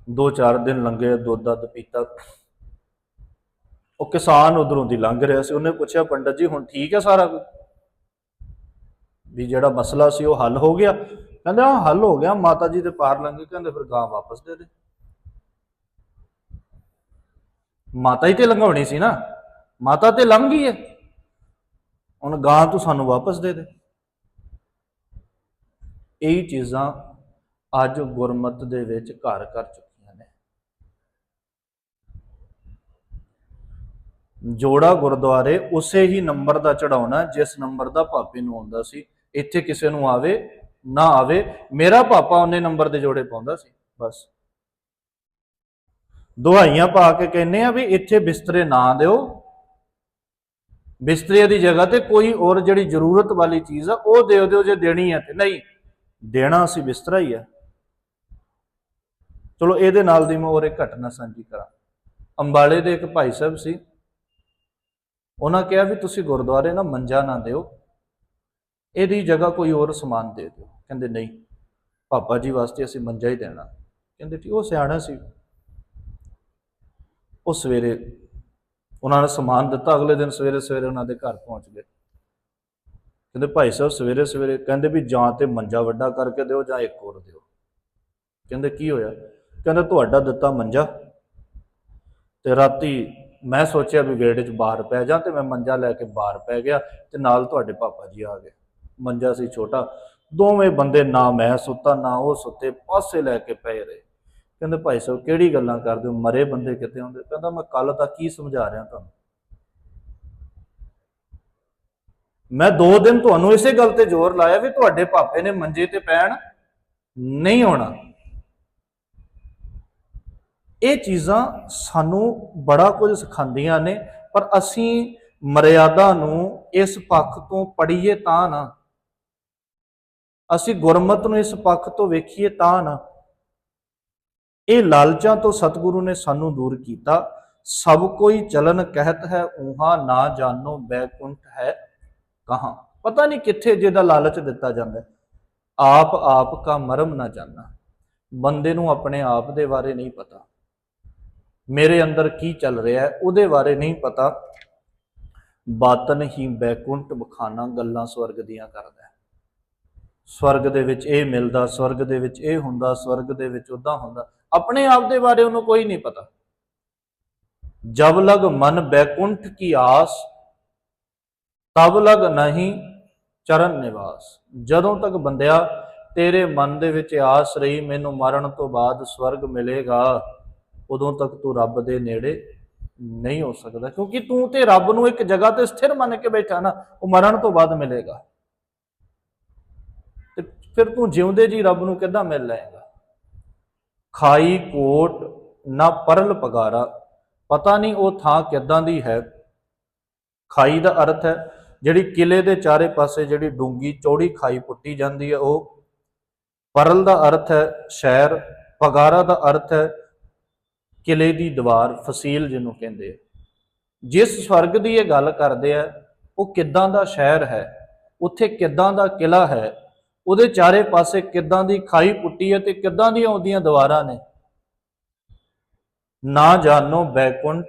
ਦੋ ਚਾਰ ਦਿਨ ਲੰਘੇ, ਦੁੱਧ ਦੱਧ ਪੀਤਾ। ਉਹ ਕਿਸਾਨ ਉਧਰੋਂ ਦੀ ਲੰਘ ਰਿਹਾ ਸੀ। ਉਹਨੇ ਪੁੱਛਿਆ, ਪੰਡਤ ਜੀ, ਹੁਣ ਠੀਕ ਹੈ ਸਾਰਾ ਕੁਝ? ਵੀ ਜਿਹੜਾ ਮਸਲਾ ਸੀ ਉਹ ਹੱਲ ਹੋ ਗਿਆ। ਕਹਿੰਦੇ, ਹਾਂ, ਹੱਲ ਹੋ ਗਿਆ। ਮਾਤਾ ਜੀ ਦੇ ਪਾਰ ਲੰਘੇ ਕਹਿੰਦੇ, ਫਿਰ ਗਾਂ ਵਾਪਸ ਦੇ ਦੇ। ਮਾਤਾ ਹੀ ਤੇ ਲੰਘਾਉਣੀ ਸੀ ਨਾ। ਮਾਤਾ ਤੇ ਲੰਘ ਗਈ ਹੈ। ਹੁਣ ਗਾਂ ਤੂੰ ਸਾਨੂੰ ਵਾਪਸ ਦੇ ਦੇ। ਇਹ ਚੀਜ਼ਾਂ ਅੱਜ ਗੁਰਮਤ ਦੇ ਵਿੱਚ ਘਰ ਕਰ ਚੁੱਕੀਆਂ ਨੇ ਜੋੜਾ ਗੁਰਦੁਆਰੇ, ਉਸੇ ਹੀ ਨੰਬਰ ਦਾ ਚੜਾਉਣਾ ਜਿਸ ਨੰਬਰ ਦਾ ਪਾਪੇ ਨੂੰ ਆਉਂਦਾ ਸੀ। ਇੱਥੇ ਕਿਸੇ ਨੂੰ ਆਵੇ, ਨਾ ਆਵੇ, ਮੇਰਾ ਪਾਪਾ ਉਹਨੇ ਨੰਬਰ ਦੇ ਜੋੜੇ ਪਾਉਂਦਾ ਸੀ, ਬਸ। ਦੁਹਾਈਆਂ ਪਾ ਕੇ ਕਹਿੰਨੇ ਆ ਵੀ ਇੱਥੇ ਬਿਸਤਰੇ ਨਾ ਦਿਓ। ਬਿਸਤਰੇ ਦੀ ਜਗ੍ਹਾ ਤੇ ਕੋਈ ਹੋਰ ਜਿਹੜੀ ਜ਼ਰੂਰਤ ਵਾਲੀ ਚੀਜ਼ ਆ, ਉਹ ਦੇ ਦਿਓ ਜੇ ਦੇਣੀ ਹੈ ਤੇ। ਨਹੀਂ, ਦੇਣਾ ਅਸੀਂ ਬਿਸਤਰਾ ਹੀ ਆ। ਚਲੋ, ਇਹਦੇ ਨਾਲ ਦੀ ਮੈਂ ਹੋਰ ਇੱਕ ਘਟਨਾ ਸਾਂਝੀ ਕਰਾਂ। ਅੰਬਾਲੇ ਦੇ ਇੱਕ ਭਾਈ ਸਾਹਿਬ ਸੀ ਉਹਨਾਂ ਕਿਹਾ ਵੀ ਤੁਸੀਂ ਗੁਰਦੁਆਰੇ ਨਾ ਮੰਜਾ ਨਾ ਦਿਓ, ਇਹਦੀ ਜਗ੍ਹਾ ਕੋਈ ਹੋਰ ਸਮਾਨ ਦੇ ਦਿਓ। ਕਹਿੰਦੇ ਨਹੀਂ, ਪਾਪਾ ਜੀ ਵਾਸਤੇ ਅਸੀਂ ਮੰਜਾ ਹੀ ਦੇਣਾ। ਕਹਿੰਦੇ ਠੀਕ, ਉਹ ਸਿਆਣਾ ਸੀ। ਉਹ ਸਵੇਰੇ ਉਹਨਾਂ ਨੇ ਸਮਾਨ ਦਿੱਤਾ, ਅਗਲੇ ਦਿਨ ਸਵੇਰੇ ਸਵੇਰੇ ਉਹਨਾਂ ਦੇ ਘਰ ਪਹੁੰਚ ਗਏ। ਕਹਿੰਦੇ ਭਾਈ ਸਾਹਿਬ ਸਵੇਰੇ ਸਵੇਰੇ ਕਹਿੰਦੇ ਵੀ ਜਾਂ ਤੇ ਮੰਜਾ ਵੱਡਾ ਕਰਕੇ ਦਿਓ ਜਾਂ ਇੱਕ ਹੋਰ ਦਿਓ। ਕਹਿੰਦੇ ਕੀ ਹੋਇਆ? ਕਹਿੰਦਾ ਤੁਹਾਡਾ ਦਿੱਤਾ ਮੰਜਾ ਤੇ ਰਾਤੀ ਮੈਂ ਸੋਚਿਆ ਵੀ ਵਿਹੜੇ 'ਚ ਬਾਹਰ ਪੈ ਜਾ ਤੇ ਮੈਂ ਮੰਜਾ ਲੈ ਕੇ ਬਾਹਰ ਪੈ ਗਿਆ ਤੇ ਨਾਲ ਤੁਹਾਡੇ ਪਾਪਾ ਜੀ ਆ ਗਏ। ਮੰਜਾ ਸੀ ਛੋਟਾ। ਦੋਵੇਂ ਬੰਦੇ ਨਾ ਮੈਂ ਸੁੱਤਾ, ਨਾ ਉਹ ਸੁੱਤੇ, ਪਾਸੇ ਲੈ ਕੇ ਪਏ ਰਹੇ। ਕਹਿੰਦੇ, ਭਾਈ ਸਾਹਿਬ, ਕਿਹੜੀ ਗੱਲਾਂ ਕਰਦੇ ਹੋ? ਮਰੇ ਬੰਦੇ ਕਿਤੇ ਹੁੰਦੇ? ਕਹਿੰਦਾ, ਮੈਂ ਕੱਲ ਦਾ ਕੀ ਸਮਝਾ ਰਿਹਾ ਤੁਹਾਨੂੰ? ਮੈਂ ਦੋ ਦਿਨ ਤੁਹਾਨੂੰ ਇਸੇ ਗੱਲ ਤੇ ਜ਼ੋਰ ਲਾਇਆ ਵੀ ਤੁਹਾਡੇ ਪਾਪੇ ਨੇ ਮੰਜੇ ਤੇ ਪੈਣ ਨਹੀਂ ਹੋਣਾ ਇਹ ਚੀਜ਼ਾਂ ਸਾਨੂੰ ਬੜਾ ਕੁਝ ਸਿਖਾਉਂਦੀਆਂ ਨੇ, ਪਰ ਅਸੀਂ ਮਰਿਆਦਾ ਨੂੰ ਇਸ ਪੱਖ ਤੋਂ ਪੜੀਏ ਤਾਂ ਨਾ। ਅਸੀਂ ਗੁਰਮਤ ਨੂੰ ਇਸ ਪੱਖ ਤੋਂ ਵੇਖੀਏ ਤਾਂ ਨਾ। ਇਹ ਲਾਲਚਾਂ ਤੋਂ ਸਤਿਗੁਰੂ ਨੇ ਸਾਨੂੰ ਦੂਰ ਕੀਤਾ। ਸਭ ਕੋਈ ਚਲਨ ਕਹਿਤ ਹੈ ਉਹਾ ਨਾ ਜਾਣੋ ਬੈਕੁੰਠ ਹੈ ਕਹਾਂ। ਪਤਾ ਨਹੀਂ ਕਿੱਥੇ ਜਿਹਦਾ ਲਾਲਚ ਦਿੱਤਾ ਜਾਂਦਾ ਆਪ ਆਪ ਕਾ ਮਰਮ ਨਾ ਜਾਣਾ ਬੰਦੇ ਨੂੰ ਆਪਣੇ ਆਪ ਦੇ ਬਾਰੇ ਨਹੀਂ ਪਤਾ। ਮੇਰੇ ਅੰਦਰ ਕੀ ਚੱਲ ਰਿਹਾ ਹੈ, ਉਹਦੇ ਬਾਰੇ ਨਹੀਂ ਪਤਾ। ਬਾਤਨ ਹੀ ਬੈਕੁੰਠ ਬਖਾਨਾ ਗੱਲਾਂ ਸਵਰਗ ਦੀਆਂ ਕਰਦਾ ਹੈ। ਸਵਰਗ ਦੇ ਵਿੱਚ ਇਹ ਮਿਲਦਾ, ਸਵਰਗ ਦੇ ਵਿੱਚ ਇਹ ਹੁੰਦਾ, ਸਵਰਗ ਦੇ ਵਿੱਚ ਉਦਾਂ ਹੁੰਦਾ। ਆਪਣੇ ਆਪ ਦੇ ਬਾਰੇ ਉਹਨੂੰ ਕੋਈ ਨਹੀਂ ਪਤਾ। ਜਬ ਲਗ ਮਨ ਬੈਕੁੰਠ ਕੀ ਆਸ, ਤਬ ਲਗ ਨਹੀਂ ਚਰਨ ਨਿਵਾਸ। ਜਦੋਂ ਤੱਕ ਬੰਦਿਆ, ਤੇਰੇ ਮਨ ਦੇ ਵਿੱਚ ਆਸ ਰਹੀ, ਮੈਨੂੰ ਮਰਨ ਤੋਂ ਬਾਅਦ ਸਵਰਗ ਮਿਲੇਗਾ। ਉਦੋਂ ਤੱਕ ਤੂੰ ਰੱਬ ਦੇ ਨੇੜੇ ਨਹੀਂ ਹੋ ਸਕਦਾ। ਕਿਉਂਕਿ ਤੂੰ ਤੇ ਰੱਬ ਨੂੰ ਇੱਕ ਜਗ੍ਹਾ ਤੇ ਸਥਿਰ ਮੰਨ ਕੇ ਬੈਠਾ ਨਾ, ਉਹ ਮਰਨ ਤੋਂ ਬਾਅਦ ਮਿਲੇਗਾ। ਤੇ ਫਿਰ ਤੂੰ ਜਿਉਂਦੇ ਜੀ ਰੱਬ ਨੂੰ ਕਿੱਦਾਂ ਮਿਲ ਲਏਗਾ? ਖਾਈ, ਕੋਟ, ਨਾ ਪਰਲ ਪਗਾਰਾ। ਪਤਾ ਨਹੀਂ ਉਹ ਥਾਂ ਕਿੱਦਾਂ ਦੀ ਹੈ। ਖਾਈ ਦਾ ਅਰਥ ਹੈ, ਜਿਹੜੀ ਕਿਲੇ ਦੇ ਚਾਰੇ ਪਾਸੇ ਜਿਹੜੀ ਡੂੰਗੀ ਚੌੜੀ ਖਾਈ ਪੁੱਟੀ ਜਾਂਦੀ ਹੈ, ਉਹ ਪਰਲ ਦਾ ਅਰਥ ਹੈ ਸ਼ਹਿਰ, ਪਗਾਰਾ ਦਾ ਅਰਥ ਹੈ ਕਿਲੇ ਦੀ ਦੀਵਾਰ ਫਸੀਲ ਜਿਹਨੂੰ ਕਹਿੰਦੇ ਆ। ਜਿਸ ਸਵਰਗ ਦੀ ਇਹ ਗੱਲ ਕਰਦੇ ਆ, ਉਹ ਕਿੱਦਾਂ ਦਾ ਸ਼ਹਿਰ ਹੈ, ਉੱਥੇ ਕਿੱਦਾਂ ਦਾ ਕਿਲਾ ਹੈ, ਉਹਦੇ ਚਾਰੇ ਪਾਸੇ ਕਿੱਦਾਂ ਦੀ ਖਾਈ ਪੁੱਟੀ ਹੈ ਤੇ ਕਿੱਦਾਂ ਦੀਆਂ ਉਹਦੀਆਂ ਦੀਵਾਰਾਂ ਨੇ। ਨਾ ਜਾਣੋ ਬੈਕੁੰਠ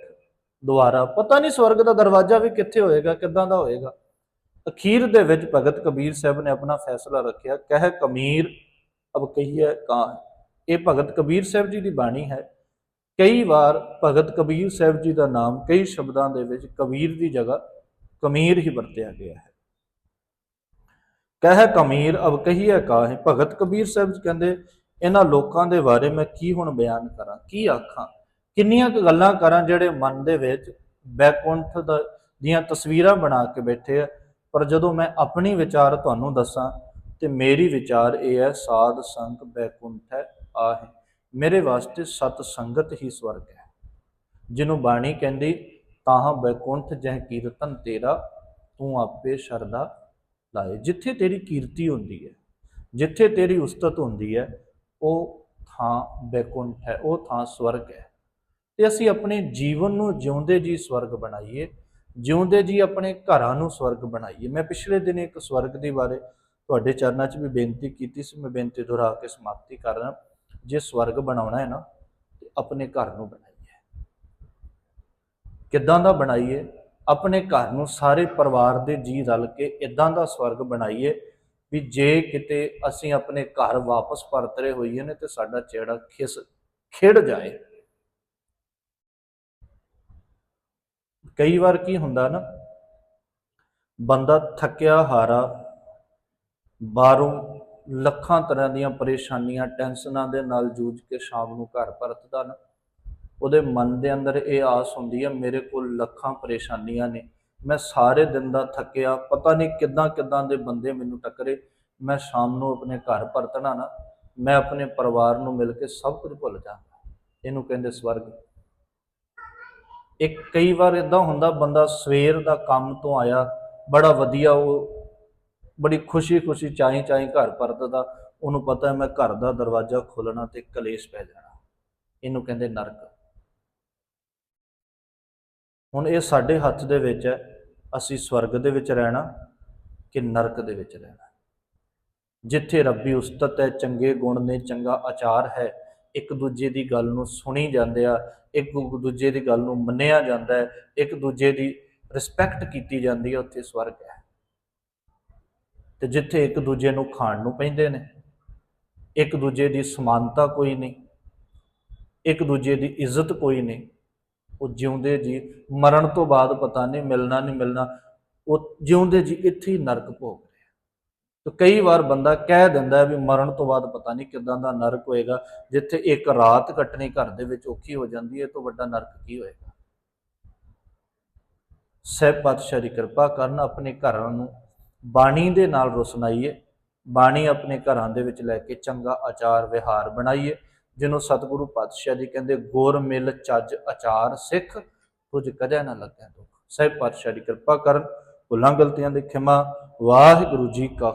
ਦੁਆਰਾ। ਪਤਾ ਨਹੀਂ ਸਵਰਗ ਦਾ ਦਰਵਾਜ਼ਾ ਵੀ ਕਿੱਥੇ ਹੋਏਗਾ, ਕਿੱਦਾਂ ਦਾ ਹੋਏਗਾ। ਅਖੀਰ ਦੇ ਵਿੱਚ ਭਗਤ ਕਬੀਰ ਸਾਹਿਬ ਨੇ ਆਪਣਾ ਫੈਸਲਾ ਰੱਖਿਆ, ਕਹਿ ਕਮੀਰ ਅਬ ਕਹੀਏ ਕਾਂ ਇਹ ਭਗਤ ਕਬੀਰ ਸਾਹਿਬ ਜੀ ਦੀ ਬਾਣੀ ਹੈ। ਕਈ ਵਾਰ ਭਗਤ ਕਬੀਰ ਸਾਹਿਬ ਜੀ ਦਾ ਨਾਮ ਕਈ ਸ਼ਬਦਾਂ ਦੇ ਵਿੱਚ ਕਬੀਰ ਦੀ ਜਗ੍ਹਾ ਕਮੀਰ ਹੀ ਵਰਤਿਆ ਗਿਆ ਹੈ। ਕਹਿ ਕਮੀਰ, ਅਬ ਕਹੀਏ ਕਾਹੇ? ਭਗਤ ਕਬੀਰ ਸਾਹਿਬ ਜੀ ਕਹਿੰਦੇ, ਇਹਨਾਂ ਲੋਕਾਂ ਦੇ ਬਾਰੇ ਮੈਂ ਕੀ ਹੁਣ ਬਿਆਨ ਕਰਾਂ? ਕੀ ਆਖਾਂ? ਕਿੰਨੀਆਂ ਕੁ ਗੱਲਾਂ ਕਰਾਂ ਜਿਹੜੇ ਮਨ ਦੇ ਵਿੱਚ ਬੈਕੁੰਠ ਦਾ, ਦੀਆਂ ਤਸਵੀਰਾਂ ਬਣਾ ਕੇ ਬੈਠੇ ਆ, ਪਰ ਜਦੋਂ ਮੈਂ ਆਪਣੀ ਵਿਚਾਰ ਤੁਹਾਨੂੰ ਦੱਸਾਂ ਤੇ ਮੇਰੀ ਵਿਚਾਰ ਇਹ ਹੈ, ਸਾਧ ਸੰਗ ਬੈਕੁੰਠ ਹੈ, ਆਹੇ। ਮੇਰੇ ਵਾਸਤੇ ਸਤ ਸੰਗਤ ਹੀ ਸਵਰਗ ਹੈ। ਜਿਹਨੂੰ ਬਾਣੀ ਕਹਿੰਦੀ ਤਾਂ ਬੈਕੁੰਠ ਜਹ ਕੀਰਤਨ ਤੇਰਾ, ਤੂੰ ਆਪੇ ਸ਼ਰਦਾ ਲਾਏ। ਜਿੱਥੇ ਤੇਰੀ ਕੀਰਤੀ ਹੁੰਦੀ ਹੈ, ਜਿੱਥੇ ਤੇਰੀ ਉਸਤਤ ਹੁੰਦੀ ਹੈ, ਉਹ ਥਾਂ ਬੈਕੁੰਠ ਹੈ, ਉਹ ਥਾਂ ਸਵਰਗ ਹੈ। ਤੇ ਅਸੀਂ ਆਪਣੇ ਜੀਵਨ ਨੂੰ ਜਿਉਂਦੇ ਜੀ ਸਵਰਗ ਬਣਾਈਏ, ਜਿਉਂਦੇ ਜੀ ਆਪਣੇ ਘਰਾਂ ਨੂੰ ਸਵਰਗ ਬਣਾਈਏ। ਮੈਂ ਪਿਛਲੇ ਦਿਨ ਇੱਕ ਸਵਰਗ ਦੇ ਬਾਰੇ ਤੁਹਾਡੇ ਚਰਨਾਂ 'ਚ ਵੀ ਬੇਨਤੀ ਕੀਤੀ ਸੀ, ਮੈਂ ਬੇਨਤੀ ਦੁਹਰਾ ਕੇ ਸਮਾਪਤੀ ਕਰ ਰਿਹਾ ਜੇ ਸਵਰਗ ਬਣਾਉਣਾ ਹੈ ਨਾ, ਤੇ ਆਪਣੇ ਘਰ ਨੂੰ ਬਣਾਈਏ। ਕਿੱਦਾਂ ਦਾ ਬਣਾਈਏ? ਆਪਣੇ ਘਰ ਨੂੰ ਸਾਰੇ ਪਰਿਵਾਰ ਦੇ ਜੀ ਰਲ ਕੇ ਇਦਾਂ ਦਾ ਸਵਰਗ ਬਣਾਈਏ ਵੀ ਜੇ ਕਿਤੇ ਅਸੀਂ ਆਪਣੇ ਘਰ ਵਾਪਸ ਪਰਤਰੇ ਹੋਈਏ ਨੇ ਤੇ ਸਾਡਾ ਚਿਹਰਾ ਖਿਸ, ਖਿੜ ਜਾਏ। ਕਈ ਵਾਰ ਕੀ ਹੁੰਦਾ ਨਾ, ਬੰਦਾ ਥੱਕਿਆ ਹਾਰਾ, ਬਾਹਰੋਂ ਲੱਖਾਂ ਤਰ੍ਹਾਂ ਦੀਆਂ ਪਰੇਸ਼ਾਨੀਆਂ ਟੈਨਸ਼ਨਾਂ ਦੇ ਨਾਲ ਜੂਝ ਕੇ ਸ਼ਾਮ ਨੂੰ ਘਰ ਪਰਤਦਾ ਨਾ। ਉਹਦੇ ਮਨ ਦੇ ਅੰਦਰ ਇਹ ਆਸ ਹੁੰਦੀ ਹੈ ਮੇਰੇ ਕੋਲ ਲੱਖਾਂ ਪਰੇਸ਼ਾਨੀਆਂ ਨੇ। ਮੈਂ ਸਾਰੇ ਦਿਨ ਦਾ ਥੱਕਿਆ, ਪਤਾ ਨਹੀਂ ਕਿੱਦਾਂ ਕਿੱਦਾਂ ਦੇ ਬੰਦੇ ਮੈਨੂੰ ਟੱਕਰੇ। ਮੈਂ ਸ਼ਾਮ ਨੂੰ ਆਪਣੇ ਘਰ ਪਰਤਣਾ ਨਾ, ਮੈਂ ਆਪਣੇ ਪਰਿਵਾਰ ਨੂੰ ਮਿਲ ਕੇ ਸਭ ਕੁਝ ਭੁੱਲ ਜਾਂਦਾ। ਇਹਨੂੰ ਕਹਿੰਦੇ ਸਵਰਗ। ਇੱਕ ਕਈ ਵਾਰ ਇਦਾਂ ਹੁੰਦਾ, ਬੰਦਾ ਸਵੇਰ ਦਾ ਕੰਮ ਤੋਂ ਆਇਆ, ਬੜਾ ਵਧੀਆ ਉਹ ਬੜੀ ਖੁਸ਼ੀ-ਖੁਸ਼ੀ ਚਾਹੀ ਚਾਹੀਂ ਘਰ ਪਰਤਦਾ। ਉਹਨੂੰ ਪਤਾ ਮੈਂ ਘਰ ਦਾ ਦਰਵਾਜ਼ਾ ਖੋਲਣਾ ਤੇ ਕਲੇਸ਼ ਪੈ ਜਾਣਾ। ਇਹਨੂੰ ਕਹਿੰਦੇ ਨਰਕ। ਹੁਣ ਇਹ ਸਾਡੇ ਹੱਥ ਦੇ ਵਿੱਚ ਹੈ। ਅਸੀਂ ਸਵਰਗ ਦੇ ਵਿੱਚ ਰਹਿਣਾ ਕਿ ਨਰਕ ਦੇ ਵਿੱਚ ਰਹਿਣਾ? ਜਿੱਥੇ ਰੱਬੀ ਉਸਤਤ ਹੈ, ਚੰਗੇ ਗੁਣ ਨੇ ਚੰਗਾ ਆਚਾਰ ਹੈ, ਇੱਕ ਦੂਜੇ ਦੀ ਗੱਲ ਨੂੰ ਸੁਣੀ ਜਾਂਦੇ ਆ, ਇੱਕ ਦੂਜੇ ਦੀ ਗੱਲ ਨੂੰ ਮੰਨਿਆ ਜਾਂਦਾ ਹੈ, ਇੱਕ ਦੂਜੇ ਦੀ ਰਿਸਪੈਕਟ ਕੀਤੀ ਜਾਂਦੀ ਹੈ, ਉੱਥੇ ਸਵਰਗ ਹੈ। ਤੇ ਜਿੱਥੇ ਇੱਕ ਦੂਜੇ ਨੂੰ ਖਾਣ ਨੂੰ ਪੈਂਦੇ ਨੇ। ਇੱਕ ਦੂਜੇ ਦੀ ਸਮਾਨਤਾ ਕੋਈ ਨਹੀਂ। ਇੱਕ ਦੂਜੇ ਦੀ ਇੱਜ਼ਤ ਕੋਈ ਨਹੀਂ। ਉਹ ਜਿਉਂਦੇ ਜੀ, ਮਰਨ ਤੋਂ ਬਾਅਦ ਪਤਾ ਨਹੀਂ ਮਿਲਣਾ ਨਹੀਂ ਮਿਲਣਾ। ਉਹ ਜਿਉਂਦੇ ਜੀ ਇੱਥੇ ਹੀ ਨਰਕ ਭੋਗ ਰਿਹਾ। ਤੇ ਕਈ ਵਾਰ ਬੰਦਾ ਕਹਿ ਦਿੰਦਾ ਵੀ ਮਰਨ ਤੋਂ ਬਾਅਦ ਪਤਾ ਨਹੀਂ ਕਿਦਾਂ ਦਾ ਨਰਕ ਹੋਏਗਾ। ਜਿੱਥੇ ਇੱਕ ਰਾਤ ਕੱਟਣੀ ਘਰ ਦੇ ਵਿੱਚ ਔਖੀ ਹੋ ਜਾਂਦੀ ਹੈ, ਇਹ ਤੋਂ ਵੱਡਾ ਨਰਕ ਕੀ ਹੋਏਗਾ? ਸਹਿਬ ਪਾਤਸ਼ਾਹ ਦੀ ਕਿਰਪਾ ਕਰਨ ਆਪਣੇ ਘਰਾਂ ਨੂੰ ਬਾਣੀ ਦੇ ਨਾਲ ਰੁਸਨਾਈਏ ਬਾਣੀ ਆਪਣੇ ਘਰਾਂ ਦੇ ਵਿੱਚ ਲੈ ਕੇ ਚੰਗਾ ਆਚਾਰ ਵਿਹਾਰ ਬਣਾਈਏ, ਜਿਹਨੂੰ ਸਤਿਗੁਰੂ ਪਾਤਸ਼ਾਹ ਜੀ ਕਹਿੰਦੇ, ਗੁਰ ਮਿਲ ਚੱਜ ਆਚਾਰ ਸਿੱਖ ਕੁਝ ਕਦੇ ਨਾ ਲੱਗਿਆ ਦੁੱਖ। ਸਹਿਬ ਪਾਤਸ਼ਾਹ ਦੀ ਕਿਰਪਾ ਕਰਨ, ਭੁੱਲਾਂ ਗਲਤੀਆਂ ਦੀ ਖਿਮਾ, ਵਾਹਿਗੁਰੂ ਜੀ ਕਾ